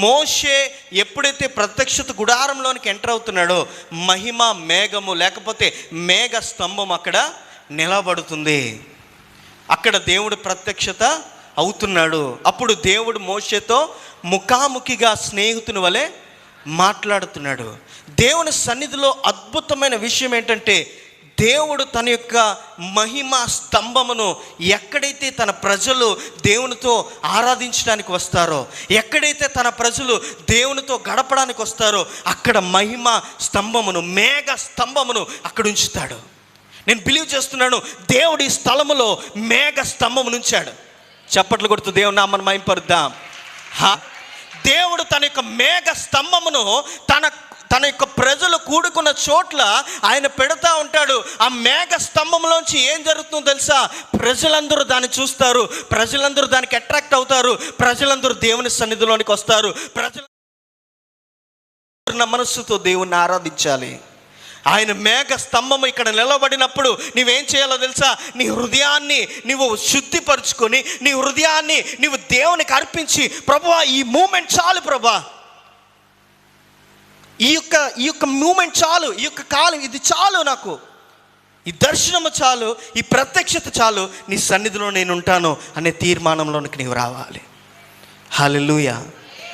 మోషే ఎప్పుడైతే ప్రత్యక్షత గుడారంలోనికి ఎంటర్ అవుతున్నాడో మహిమ మేఘము లేకపోతే మేఘ స్తంభం అక్కడ నిలబడుతుంది. అక్కడ దేవుడు ప్రత్యక్షత అవుతున్నాడు. అప్పుడు దేవుడు మోషేతో ముఖాముఖిగా స్నేహితుని వలె మాట్లాడుతున్నాడు. దేవుని సన్నిధిలో అద్భుతమైన విషయం ఏంటంటే దేవుడు తన యొక్క మహిమ స్తంభమును ఎక్కడైతే తన ప్రజలు దేవునితో ఆరాధించడానికి వస్తారో ఎక్కడైతే తన ప్రజలు దేవునితో గడపడానికి వస్తారో అక్కడ మహిమ స్తంభమును మేఘ స్తంభమును అక్కడ ఉంచుతాడు నేను బిలీవ్ చేస్తున్నాను దేవుడు ఈ స్థలములో మేఘ స్తంభమును ఉంచాడు. చప్పట్లు కొడుతూ దేవుని నామను మహింపరుద్దాం. హా దేవుడు తన యొక్క మేఘ స్తంభమును తన తన యొక్క ప్రజలు కూడుకున్న చోట్ల ఆయన పెడతా ఉంటాడు. ఆ మేఘ స్తంభంలోంచి ఏం జరుగుతుందో తెలుసా? ప్రజలందరూ దాన్ని చూస్తారు. ప్రజలందరూ దానికి అట్రాక్ట్ అవుతారు. ప్రజలందరూ దేవుని సన్నిధిలోనికి వస్తారు. ప్రజలు మనస్సుతో దేవుణ్ణి ఆరాధించాలి. ఆయన మేఘ స్తంభం ఇక్కడ నిలబడినప్పుడు నీవేం చేయాలో తెలుసా? నీ హృదయాన్ని నువ్వు శుద్ధిపరుచుకొని నీ హృదయాన్ని నువ్వు దేవునికి అర్పించి ప్రభువా ఈ మూమెంట్ చాలు ప్రభా. ఈ యొక్క ఈ యొక్క మూమెంట్ చాలు ఈ యొక్క కాలం ఇది చాలు నాకు. ఈ దర్శనము చాలు ఈ ప్రత్యక్షత చాలు నీ సన్నిధిలో నేను ఉంటాను అనే తీర్మానంలోనికి నీవు రావాలి. హాలెలుయా